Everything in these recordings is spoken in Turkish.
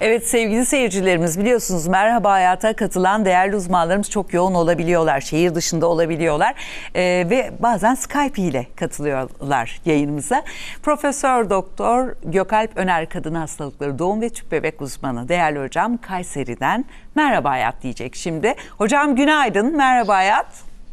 Evet sevgili seyircilerimiz biliyorsunuz Merhaba Hayat'a katılan değerli uzmanlarımız çok yoğun olabiliyorlar. Şehir dışında olabiliyorlar Ee, ve bazen Skype ile katılıyorlar yayınımıza. Profesör Doktor Gökalp Öner Kadın Hastalıkları Doğum ve Tüp Bebek Uzmanı değerli hocam Kayseri'den Merhaba Hayat diyecek şimdi. Hocam günaydın Merhaba Hayat.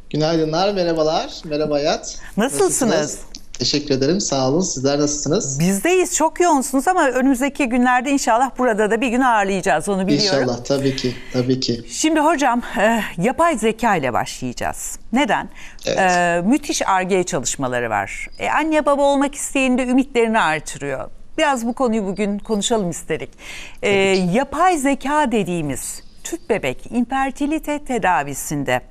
Günaydınlar, merhabalar. Merhaba Hayat. Nasılsınız? Teşekkür ederim. Sağ olun. Sizler nasılsınız? Bizdeyiz çok yoğunsunuz ama önümüzdeki günlerde inşallah burada da bir gün ağırlayacağız onu biliyorum. İnşallah. Tabii ki. Tabii ki. Şimdi hocam e, yapay zeka ile başlayacağız. Neden? Evet. E, müthiş ARGE çalışmaları var. E, anne baba olmak isteyen de ümitlerini artırıyor. Biraz bu konuyu bugün konuşalım istedik. E, yapay zeka dediğimiz tüp bebek infertilite tedavisinde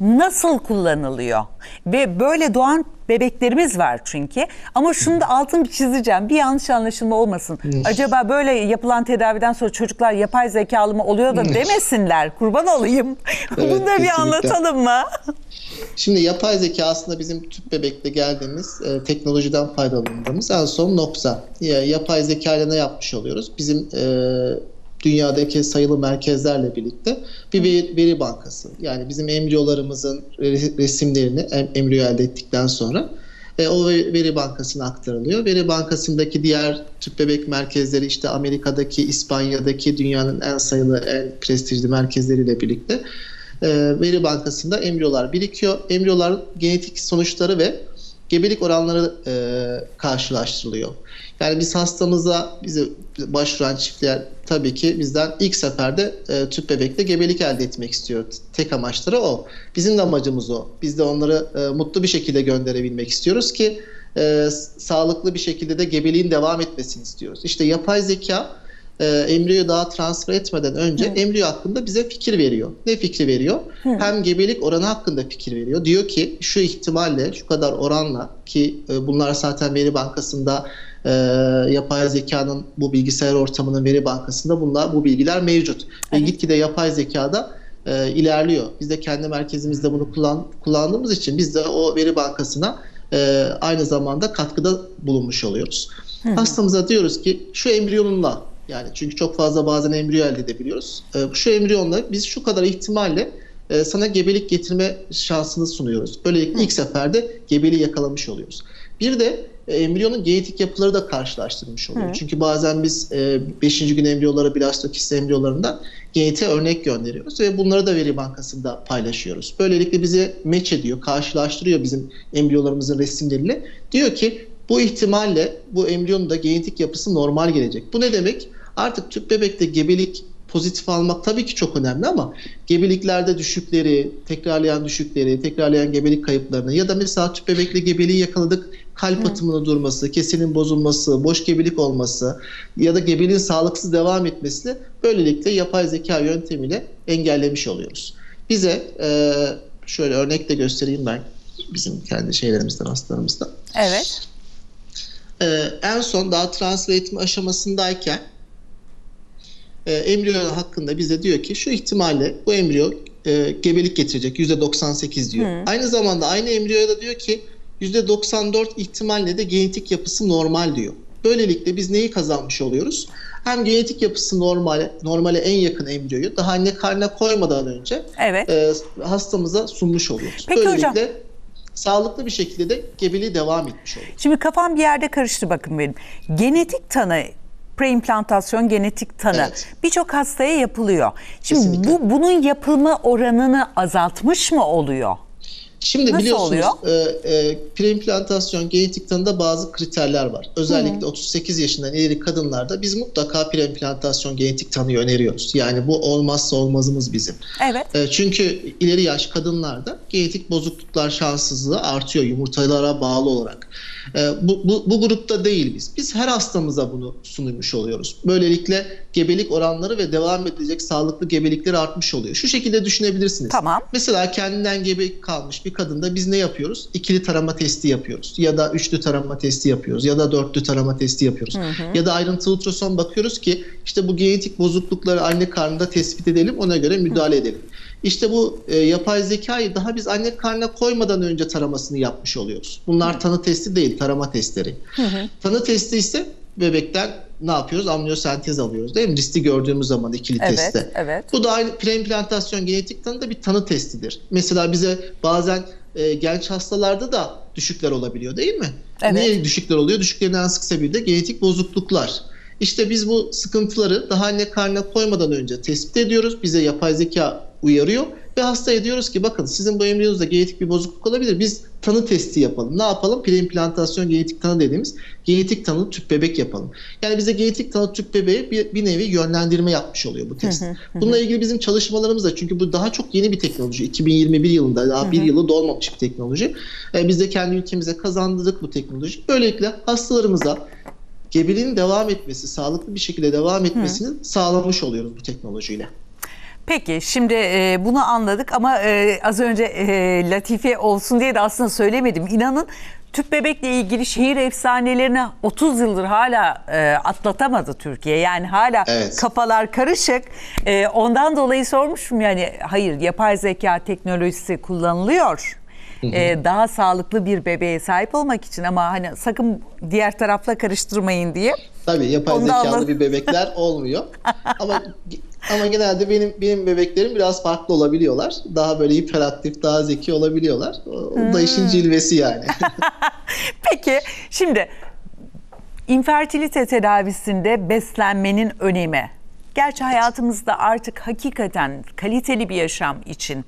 nasıl kullanılıyor? Ve böyle doğan bebeklerimiz var çünkü. Ama şunu da altını bir çizeceğim. Bir yanlış anlaşılma olmasın. Acaba böyle yapılan tedaviden sonra çocuklar yapay zekalı mı oluyor da demesinler. Kurban olayım. Evet, Bunu da bir kesinlikle. anlatalım mı? Şimdi yapay zeka aslında bizim tüp bebekte geldiğimiz e, teknolojiden faydalandığımız en son nokta. Ya, yapay zeka ile ne yapmış oluyoruz? Bizim e, dünyadaki sayılı merkezlerle birlikte bir veri, bankası. Yani bizim embriyolarımızın re- resimlerini em- embriyo elde ettikten sonra e, o ve- veri bankasına aktarılıyor. Veri bankasındaki diğer tüp bebek merkezleri işte Amerika'daki, İspanya'daki dünyanın en sayılı, en prestijli merkezleriyle birlikte e, veri bankasında embriyolar birikiyor. Embriyolar genetik sonuçları ve gebelik oranları e, karşılaştırılıyor. Yani biz hastamıza bize başvuran çiftler tabii ki bizden ilk seferde e, tüp bebekte gebelik elde etmek istiyor. Tek amaçları o. Bizim de amacımız o. Biz de onları e, mutlu bir şekilde gönderebilmek istiyoruz ki e, sağlıklı bir şekilde de gebeliğin devam etmesini istiyoruz. İşte yapay zeka e, embriyoyu daha transfer etmeden önce embriyo hakkında bize fikir veriyor. Ne fikri veriyor? Hem gebelik oranı hakkında fikir veriyor. Diyor ki şu ihtimalle, şu kadar oranla ki e, bunlar zaten veri bankasında e, yapay zekanın bu bilgisayar ortamının veri bankasında bunlar bu bilgiler mevcut. Ve gitgide yapay zekada e, ilerliyor. Biz de kendi merkezimizde bunu kullan, kullandığımız için biz de o veri bankasına e, aynı zamanda katkıda bulunmuş oluyoruz. Hastamıza diyoruz ki şu embriyonunla yani çünkü çok fazla bazen embriyo elde edebiliyoruz. E, şu embriyonla biz şu kadar ihtimalle e, sana gebelik getirme şansını sunuyoruz. Böylelikle ilk seferde gebeliği yakalamış oluyoruz. Bir de e, embriyonun genetik yapıları da karşılaştırmış oluyor. Çünkü bazen biz 5. gün embriyolara, blastokist embriyolarından genetiğe örnek gönderiyoruz ve bunları da veri bankasında paylaşıyoruz. Böylelikle bize match ediyor, karşılaştırıyor bizim embriyolarımızın resimleriyle. Diyor ki bu ihtimalle bu embriyonun da genetik yapısı normal gelecek. Bu ne demek? Artık tüp bebekte gebelik pozitif almak tabii ki çok önemli ama gebeliklerde düşükleri, tekrarlayan düşükleri, tekrarlayan gebelik kayıplarını ya da mesela tüp bebekle gebeliği yakaladık, kalp atımının durması, kesinin bozulması, boş gebelik olması ya da gebeliğin sağlıksız devam etmesini böylelikle yapay zeka yöntemiyle engellemiş oluyoruz. Bize e, şöyle örnek de göstereyim ben bizim kendi şeylerimizden, hastalarımızdan. Evet. Ee, en son daha transfer etme aşamasındayken e, embriyo hakkında bize diyor ki şu ihtimalle bu embriyo e, gebelik getirecek %98 diyor. Aynı zamanda aynı embriyoya da diyor ki %94 ihtimalle de genetik yapısı normal diyor. Böylelikle biz neyi kazanmış oluyoruz? Hem genetik yapısı normale, normale en yakın embriyoyu daha anne karnına koymadan önce Evet. e, hastamıza sunmuş oluyoruz. Peki Böylelikle hocam. sağlıklı bir şekilde de gebeliği devam etmiş oluyoruz. Şimdi kafam bir yerde karıştı bakın benim. Genetik tanı preimplantasyon genetik tanı Evet. birçok hastaya yapılıyor. Şimdi Kesinlikle. bu bunun yapılma oranını azaltmış mı oluyor? Şimdi Nasıl biliyorsunuz oluyor? e, e, preimplantasyon genetik tanıda bazı kriterler var. Özellikle 38 yaşından ileri kadınlarda biz mutlaka preimplantasyon genetik tanıyı öneriyoruz. Yani bu olmazsa olmazımız bizim. Evet. E, çünkü ileri yaş kadınlarda genetik bozukluklar şanssızlığı artıyor yumurtalara bağlı olarak. E, bu, bu, bu grupta değil biz. Biz her hastamıza bunu sunmuş oluyoruz. Böylelikle gebelik oranları ve devam edecek sağlıklı gebelikleri artmış oluyor. Şu şekilde düşünebilirsiniz. Tamam. Mesela kendinden gebe kalmış bir kadında biz ne yapıyoruz? İkili tarama testi yapıyoruz. Ya da üçlü tarama testi yapıyoruz. Ya da dörtlü tarama testi yapıyoruz. Ya da ayrıntılı ultrason bakıyoruz ki işte bu genetik bozuklukları anne karnında tespit edelim. Ona göre müdahale edelim. İşte bu e, yapay zekayı daha biz anne karnına koymadan önce taramasını yapmış oluyoruz. Bunlar tanı testi değil, tarama testleri. Tanı testi ise bebekten ne yapıyoruz? Amniyosentez alıyoruz değil mi? Riski gördüğümüz zaman ikili Evet, testte. evet. Bu da aynı preimplantasyon genetik tanı da bir tanı testidir. Mesela bize bazen e, genç hastalarda da düşükler olabiliyor değil mi? Evet. Niye düşükler oluyor? Düşüklerin en sık sebebi de genetik bozukluklar. İşte biz bu sıkıntıları daha anne karnına koymadan önce tespit ediyoruz. Bize yapay zeka uyarıyor ve hastaya diyoruz ki bakın sizin bu embriyonuzda genetik bir bozukluk olabilir. Biz tanı testi yapalım. Ne yapalım? Preimplantasyon genetik tanı dediğimiz genetik tanı tüp bebek yapalım. Yani bize genetik tanı tüp bebeğe bir, bir nevi yönlendirme yapmış oluyor bu test. Bununla ilgili bizim çalışmalarımız da çünkü bu daha çok yeni bir teknoloji. 2021 yılında daha bir yılı dolmamış bir teknoloji. Ee, biz de kendi ülkemize kazandırdık bu teknoloji. Böylelikle hastalarımıza gebeliğin devam etmesi, sağlıklı bir şekilde devam etmesini sağlamış oluyoruz bu teknolojiyle. Peki şimdi e, bunu anladık ama e, az önce e, latife olsun diye de aslında söylemedim. İnanın tüp bebekle ilgili şehir efsanelerini 30 yıldır hala e, atlatamadı Türkiye. Yani hala Evet. kafalar karışık. E, ondan dolayı sormuşum yani hayır yapay zeka teknolojisi kullanılıyor. E, daha sağlıklı bir bebeğe sahip olmak için ama hani sakın diğer tarafla karıştırmayın diye. Tabii yapay Onu da zekalı bir bebekler olmuyor. ama ama genelde benim benim bebeklerim biraz farklı olabiliyorlar. Daha böyle hiperaktif, daha zeki olabiliyorlar. O, o da işin cilvesi yani. Peki şimdi infertilite tedavisinde beslenmenin önemi. Gerçi hayatımızda artık hakikaten kaliteli bir yaşam için,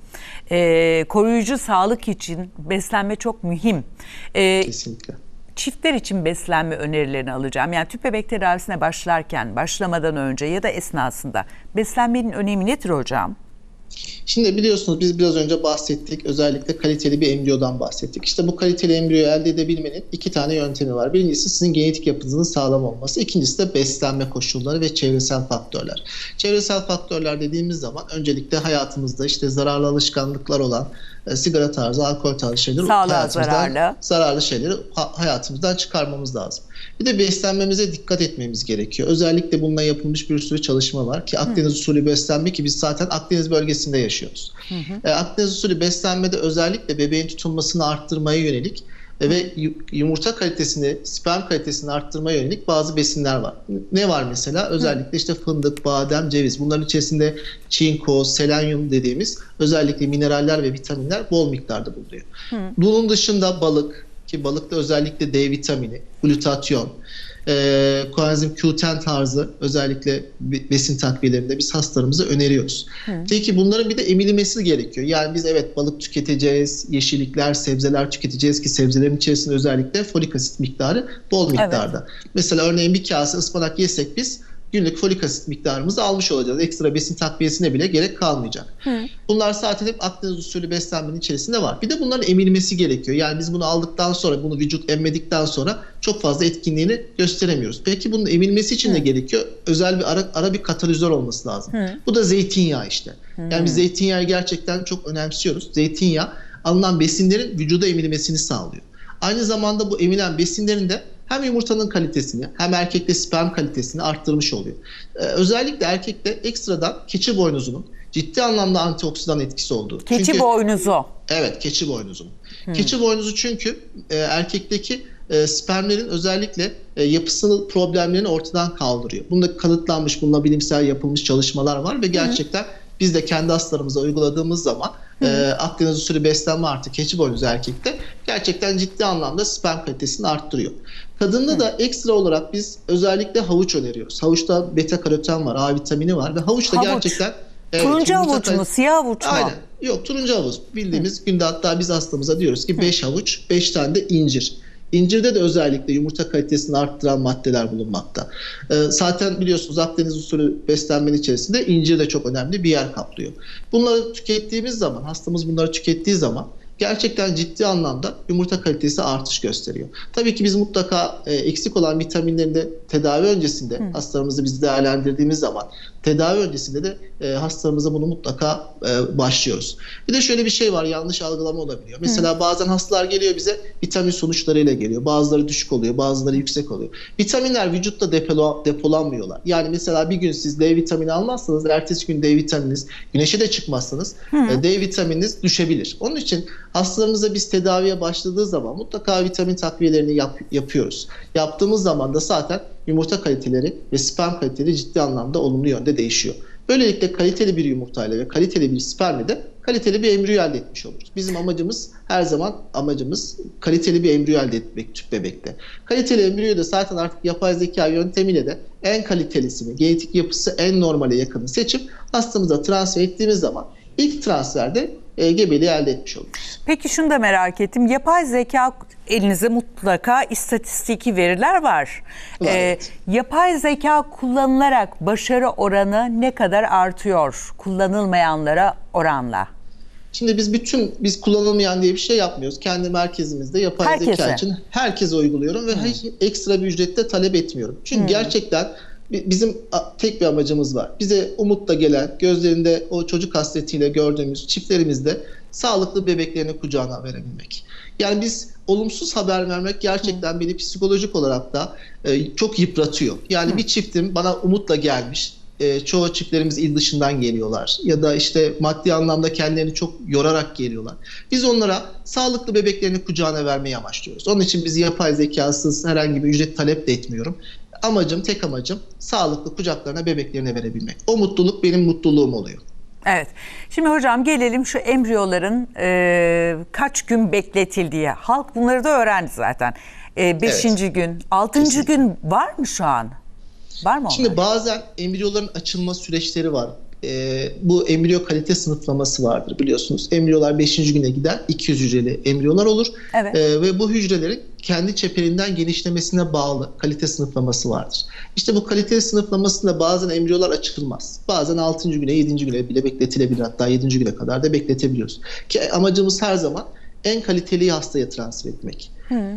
e, koruyucu sağlık için beslenme çok mühim. E, Kesinlikle. çiftler için beslenme önerilerini alacağım. Yani tüp bebek tedavisine başlarken, başlamadan önce ya da esnasında beslenmenin önemi nedir hocam? Şimdi biliyorsunuz biz biraz önce bahsettik. Özellikle kaliteli bir embriyodan bahsettik. İşte bu kaliteli embriyoyu elde edebilmenin iki tane yöntemi var. Birincisi sizin genetik yapınızın sağlam olması. İkincisi de beslenme koşulları ve çevresel faktörler. Çevresel faktörler dediğimiz zaman öncelikle hayatımızda işte zararlı alışkanlıklar olan e, sigara tarzı, alkol tarzı şeyleri Sağlığa zararlı. zararlı şeyleri ha- hayatımızdan çıkarmamız lazım. Bir de beslenmemize dikkat etmemiz gerekiyor. Özellikle bununla yapılmış bir sürü çalışma var ki Akdeniz usulü beslenme ki biz zaten Akdeniz bölgesinde yaşıyoruz. E, Akdeniz usulü beslenmede özellikle bebeğin tutulmasını arttırmaya yönelik ve yu- yumurta kalitesini, sperm kalitesini arttırmaya yönelik bazı besinler var. Ne var mesela? Özellikle işte fındık, badem, ceviz. Bunların içerisinde çinko, selenyum dediğimiz özellikle mineraller ve vitaminler bol miktarda bulunuyor. Bunun dışında balık ki balıkta özellikle D vitamini, glutatyon, e, koenzim Q10 tarzı özellikle be- besin takviyelerinde biz hastalarımıza öneriyoruz. Peki bunların bir de emilmesi gerekiyor. Yani biz evet balık tüketeceğiz, yeşillikler, sebzeler tüketeceğiz ki sebzelerin içerisinde özellikle folik asit miktarı bol miktarda. Mesela örneğin bir kase ıspanak yesek biz günlük folik asit miktarımızı almış olacağız. Ekstra besin takviyesine bile gerek kalmayacak. Bunlar zaten hep Akdeniz usulü beslenmenin içerisinde var. Bir de bunların emilmesi gerekiyor. Yani biz bunu aldıktan sonra, bunu vücut emmedikten sonra çok fazla etkinliğini gösteremiyoruz. Peki bunun emilmesi için ne gerekiyor? Özel bir ara, ara bir katalizör olması lazım. Bu da zeytinyağı işte. Yani biz zeytinyağı gerçekten çok önemsiyoruz. Zeytinyağı alınan besinlerin vücuda emilmesini sağlıyor. Aynı zamanda bu emilen besinlerin de hem yumurtanın kalitesini hem erkekte sperm kalitesini arttırmış oluyor. Ee, özellikle erkekte ekstradan keçi boynuzunun ciddi anlamda antioksidan etkisi olduğu. Keçi Çünkü- boynuzu. Evet, keçi boynuzunun. Keçi boynuzu çünkü e, erkekteki e, spermlerin özellikle e, yapısal problemlerini ortadan kaldırıyor. Bunda kanıtlanmış, bununla bilimsel yapılmış çalışmalar var ve gerçekten biz de kendi hastalarımıza uyguladığımız zaman e, Akdeniz usulü beslenme artı keçi boynuzu erkekte gerçekten ciddi anlamda sperm kalitesini arttırıyor. Kadında da ekstra olarak biz özellikle havuç öneriyoruz. Havuçta beta karoten var, A vitamini var ve havuçta Havuç. gerçekten evet, Turuncu havuç mu, siyah havuç mu? Aynen. Yok turuncu havuç. Bildiğimiz günde hatta biz hastamıza diyoruz ki 5 havuç, 5 tane de incir. İncirde de özellikle yumurta kalitesini arttıran maddeler bulunmakta. Ee, zaten biliyorsunuz Akdeniz usulü beslenmenin içerisinde incir de çok önemli bir yer kaplıyor. Bunları tükettiğimiz zaman, hastamız bunları tükettiği zaman gerçekten ciddi anlamda yumurta kalitesi artış gösteriyor. Tabii ki biz mutlaka e, eksik olan vitaminlerin de tedavi öncesinde hastalarımızı biz değerlendirdiğimiz zaman tedavi öncesinde de e, hastalarımıza bunu mutlaka e, başlıyoruz. Bir de şöyle bir şey var yanlış algılama olabiliyor. Mesela bazen hastalar geliyor bize vitamin sonuçlarıyla geliyor. Bazıları düşük oluyor, bazıları yüksek oluyor. Vitaminler vücutta depolo, depolanmıyorlar. Yani mesela bir gün siz D vitamini almazsanız ertesi gün D vitamininiz güneşe de çıkmazsanız e, D vitamininiz düşebilir. Onun için Hastalarımıza biz tedaviye başladığı zaman mutlaka vitamin takviyelerini yap, yapıyoruz. Yaptığımız zaman da zaten yumurta kaliteleri ve sperm kaliteleri ciddi anlamda olumlu yönde değişiyor. Böylelikle kaliteli bir yumurtayla ve kaliteli bir spermle de kaliteli bir embriyo elde etmiş oluruz. Bizim amacımız her zaman amacımız kaliteli bir embriyo elde etmek tüp bebekte. Kaliteli embriyo da zaten artık yapay zeka yöntemiyle de en kalitelisini, genetik yapısı en normale yakını seçip hastamıza transfer ettiğimiz zaman ilk transferde e, gebeliği elde etmiş oluruz. Peki şunu da merak ettim. Yapay zeka elinizde mutlaka istatistiki veriler var. Ee, evet. yapay zeka kullanılarak başarı oranı ne kadar artıyor kullanılmayanlara oranla? Şimdi biz bütün biz kullanılmayan diye bir şey yapmıyoruz. Kendi merkezimizde yapay Herkese. zeka için herkese uyguluyorum ve hiç ekstra bir ücrette talep etmiyorum. Çünkü gerçekten bi- bizim tek bir amacımız var. Bize umutla gelen, gözlerinde o çocuk hasretiyle gördüğümüz çiftlerimizde sağlıklı bebeklerini kucağına verebilmek. Yani biz olumsuz haber vermek gerçekten beni psikolojik olarak da e, çok yıpratıyor. Yani bir çiftim bana umutla gelmiş. E, çoğu çiftlerimiz il dışından geliyorlar ya da işte maddi anlamda kendilerini çok yorarak geliyorlar. Biz onlara sağlıklı bebeklerini kucağına vermeyi amaçlıyoruz. Onun için biz yapay zekasız herhangi bir ücret talep de etmiyorum. Amacım, tek amacım sağlıklı kucaklarına bebeklerini verebilmek. O mutluluk benim mutluluğum oluyor. Evet. Şimdi hocam gelelim şu embriyoların e, kaç gün bekletildiği. Halk bunları da öğrendi zaten. E, beşinci gün, altıncı Kesinlikle. gün var mı şu an? Var mı onlar? Şimdi bazen embriyoların açılma süreçleri var. Ee, bu embriyo kalite sınıflaması vardır biliyorsunuz. Embriyolar 5. güne gider 200 hücreli embriyolar olur. Evet. Ee, ve bu hücrelerin kendi çeperinden genişlemesine bağlı kalite sınıflaması vardır. İşte bu kalite sınıflamasında bazen embriyolar açılmaz. Bazen 6. güne 7. güne bile bekletilebilir. Hatta 7. güne kadar da bekletebiliyoruz. Ki amacımız her zaman en kaliteliyi hastaya transfer etmek.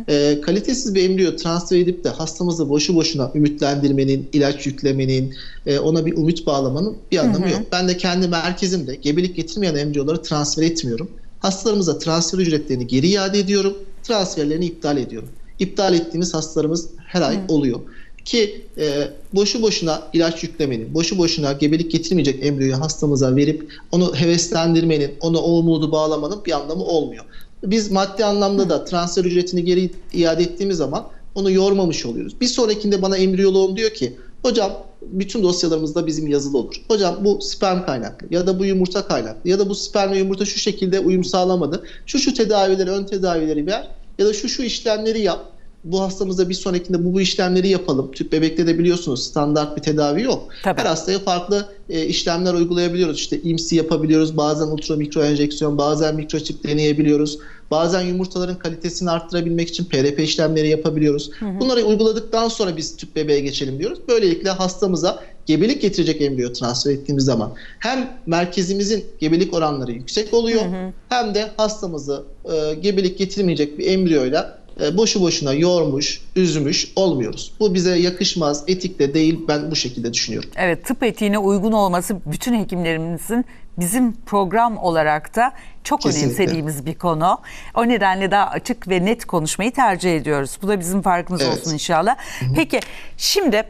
Ee, kalitesiz bir embriyo transfer edip de hastamızı boşu boşuna ümitlendirmenin, ilaç yüklemenin, e, ona bir umut bağlamanın bir anlamı yok. Ben de kendi merkezimde gebelik getirmeyen embriyoları transfer etmiyorum. Hastalarımıza transfer ücretlerini geri iade ediyorum. Transferlerini iptal ediyorum. İptal ettiğimiz hastalarımız her ay oluyor. Ki e, boşu boşuna ilaç yüklemenin, boşu boşuna gebelik getirmeyecek embriyoyu hastamıza verip onu heveslendirmenin, ona o umudu bağlamanın bir anlamı olmuyor. Biz maddi anlamda da transfer ücretini geri iade ettiğimiz zaman onu yormamış oluyoruz. Bir sonrakinde bana embriyoloğum diyor ki hocam bütün dosyalarımızda bizim yazılı olur. Hocam bu sperm kaynaklı ya da bu yumurta kaynaklı ya da bu sperm ve yumurta şu şekilde uyum sağlamadı. Şu şu tedavileri, ön tedavileri ver ya da şu şu işlemleri yap. Bu hastamıza bir sonrakinde bu bu işlemleri yapalım. Tüp bebekte de biliyorsunuz standart bir tedavi yok. Tabii. Her hastaya farklı e, işlemler uygulayabiliyoruz. İşte IMSI yapabiliyoruz. Bazen ultra mikro enjeksiyon, bazen mikroçip deneyebiliyoruz. Bazen yumurtaların kalitesini arttırabilmek için PRP işlemleri yapabiliyoruz. Bunları uyguladıktan sonra biz tüp bebeğe geçelim diyoruz. Böylelikle hastamıza gebelik getirecek embriyo transfer ettiğimiz zaman hem merkezimizin gebelik oranları yüksek oluyor hem de hastamızı e, gebelik getirmeyecek bir embriyoyla boşu boşuna yormuş, üzmüş olmuyoruz. Bu bize yakışmaz, etik de değil. Ben bu şekilde düşünüyorum. Evet tıp etiğine uygun olması bütün hekimlerimizin bizim program olarak da çok Kesinlikle. önemsediğimiz bir konu. O nedenle daha açık ve net konuşmayı tercih ediyoruz. Bu da bizim farkımız Evet. olsun inşallah. Peki şimdi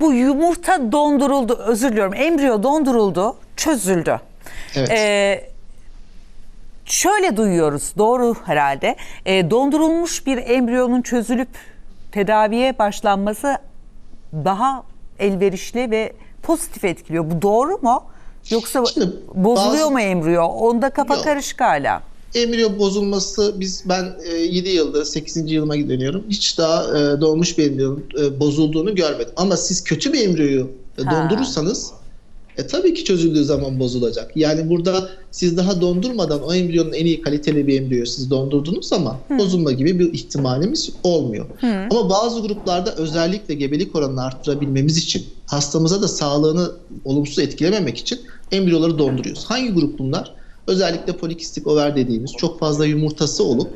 bu yumurta donduruldu, özür diliyorum, embriyo donduruldu, çözüldü. Evet. Ee, şöyle duyuyoruz, doğru herhalde. Ee, dondurulmuş bir embriyonun çözülüp tedaviye başlanması daha elverişli ve pozitif etkiliyor. Bu doğru mu? Yoksa Şimdi bozuluyor bazı- mu embriyo? Onda kafa Yok. karışık hala. Embriyo bozulması biz ben e, 7 yıldır 8. yılıma dönüyorum. Hiç daha e, doğmuş bir embriyonun e, bozulduğunu görmedim. Ama siz kötü bir embriyoyu e, Ha. E, tabii ki çözüldüğü zaman bozulacak. Yani burada siz daha dondurmadan o embriyonun en iyi kaliteli bir embriyoyu siz dondurduğunuz zaman bozulma gibi bir ihtimalimiz olmuyor. Ama bazı gruplarda özellikle gebelik oranını arttırabilmemiz için hastamıza da sağlığını olumsuz etkilememek için embriyoları donduruyoruz. Hangi grup bunlar? Özellikle polikistik over dediğimiz çok fazla yumurtası olup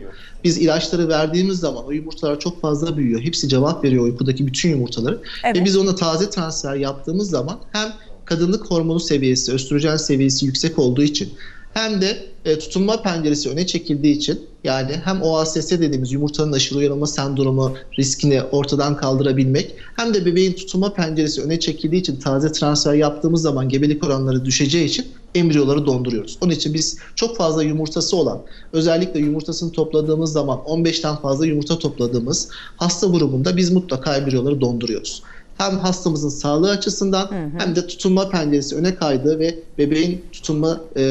biz ilaçları verdiğimiz zaman o yumurtalar çok fazla büyüyor. Hepsi cevap veriyor uykudaki bütün yumurtaları. Evet. Ve biz ona taze transfer yaptığımız zaman hem kadınlık hormonu seviyesi, östrojen seviyesi yüksek olduğu için hem de e, tutunma penceresi öne çekildiği için yani hem OASS dediğimiz yumurtanın aşırı uyanılma sendromu riskini ortadan kaldırabilmek hem de bebeğin tutunma penceresi öne çekildiği için taze transfer yaptığımız zaman gebelik oranları düşeceği için embriyoları donduruyoruz. Onun için biz çok fazla yumurtası olan, özellikle yumurtasını topladığımız zaman 15'ten fazla yumurta topladığımız hasta grubunda biz mutlaka embriyoları donduruyoruz. Hem hastamızın sağlığı açısından hem de tutunma penceresi öne kaydığı ve bebeğin tutunma e,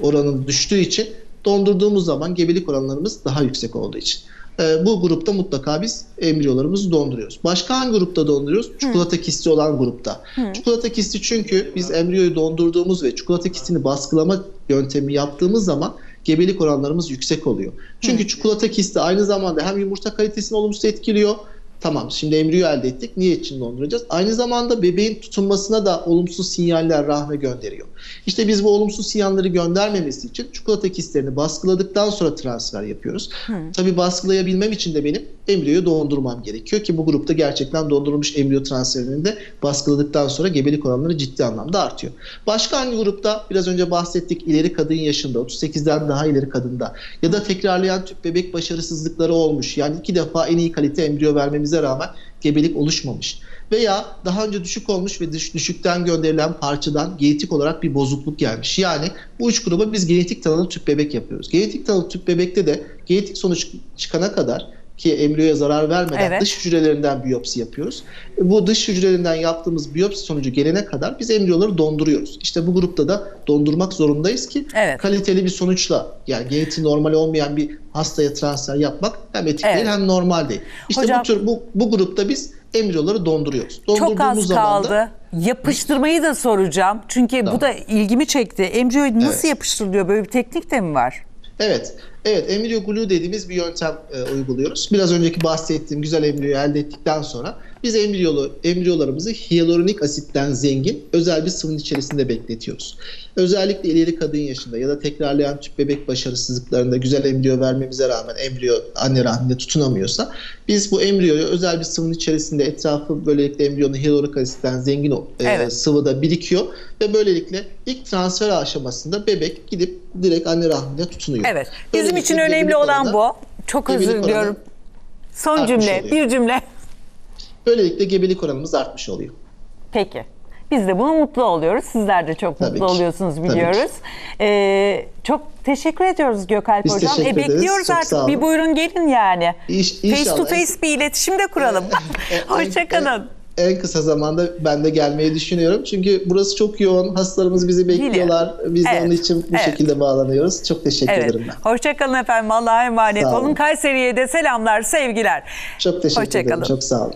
oranı düştüğü için dondurduğumuz zaman gebelik oranlarımız daha yüksek olduğu için. E, bu grupta mutlaka biz embriyolarımızı donduruyoruz. Başka hangi grupta donduruyoruz? Çikolata kisti olan grupta. Çikolata kisti çünkü biz embriyoyu dondurduğumuz ve çikolata kistini baskılama yöntemi yaptığımız zaman gebelik oranlarımız yüksek oluyor. Çünkü çikolata kisti aynı zamanda hem yumurta kalitesini olumsuz etkiliyor. Tamam şimdi embriyo elde ettik. Niye için donduracağız? Aynı zamanda bebeğin tutunmasına da olumsuz sinyaller rahme gönderiyor. İşte biz bu olumsuz sinyalleri göndermemesi için çikolata kistlerini baskıladıktan sonra transfer yapıyoruz. Tabii baskılayabilmem için de benim embriyoyu dondurmam gerekiyor ki bu grupta gerçekten dondurulmuş embriyo transferinin de baskıladıktan sonra gebelik oranları ciddi anlamda artıyor. Başka hangi grupta? Biraz önce bahsettik ileri kadın yaşında 38'den daha ileri kadında ya da tekrarlayan tüp bebek başarısızlıkları olmuş. Yani iki defa en iyi kalite embriyo vermemize rağmen gebelik oluşmamış. Veya daha önce düşük olmuş ve düş- düşükten gönderilen parçadan genetik olarak bir bozukluk gelmiş. Yani bu üç gruba biz genetik tanılı tüp bebek yapıyoruz. Genetik tanılı tüp bebekte de genetik sonuç çıkana kadar ki embriyoya zarar vermeden Evet. dış hücrelerinden biyopsi yapıyoruz. Bu dış hücrelerinden yaptığımız biyopsi sonucu gelene kadar biz embriyoları donduruyoruz. İşte bu grupta da dondurmak zorundayız ki Evet. kaliteli bir sonuçla yani genetiği normal olmayan bir hastaya transfer yapmak hem etik Evet. değil hem normal değil. İşte Hocam- bu tür bu, bu grupta biz embriyoları donduruyoruz. Çok az zaman da- kaldı. Yapıştırmayı da soracağım. Çünkü bu Tamam. da ilgimi çekti. Embriyo nasıl Evet. yapıştırılıyor? Böyle bir teknik de mi var? Evet. Evet, embriyo glue dediğimiz bir yöntem e, uyguluyoruz. Biraz önceki bahsettiğim güzel embriyoyu elde ettikten sonra biz embriyolu, embriyolarımızı hyaluronik asitten zengin özel bir sıvının içerisinde bekletiyoruz. Özellikle ileri kadın yaşında ya da tekrarlayan tüp bebek başarısızlıklarında güzel embriyo vermemize rağmen embriyo anne rahminde tutunamıyorsa biz bu embriyoyu özel bir sıvının içerisinde etrafı böylelikle embriyonun hyaluronik asitten zengin e, Evet. sıvıda birikiyor ve böylelikle ilk transfer aşamasında bebek gidip direkt anne rahminde tutunuyor. Evet. Bizim için önemli olan bu. Çok özür diliyorum. Son cümle, oluyor. bir cümle. Böylelikle gebelik oranımız artmış oluyor. Peki. Biz de buna mutlu oluyoruz. Sizler de çok Tabii mutlu ki. oluyorsunuz biliyoruz. Ee, çok teşekkür ediyoruz Gökalp Biz Hocam. E, bekliyoruz Çok artık. Bir buyurun gelin yani. İş- face to face bir iletişim de kuralım. Hoşçakalın. En, kısa zamanda ben de gelmeyi düşünüyorum. Çünkü burası çok yoğun. Hastalarımız bizi bekliyorlar. Biz de Evet. onun için bu Evet. şekilde bağlanıyoruz. Çok teşekkür Evet. ederim ben. Hoşçakalın efendim. Allah'a emanet olun. olun. Kayseri'ye de selamlar, sevgiler. Çok teşekkür Hoşça ederim. kalın. Çok sağ olun.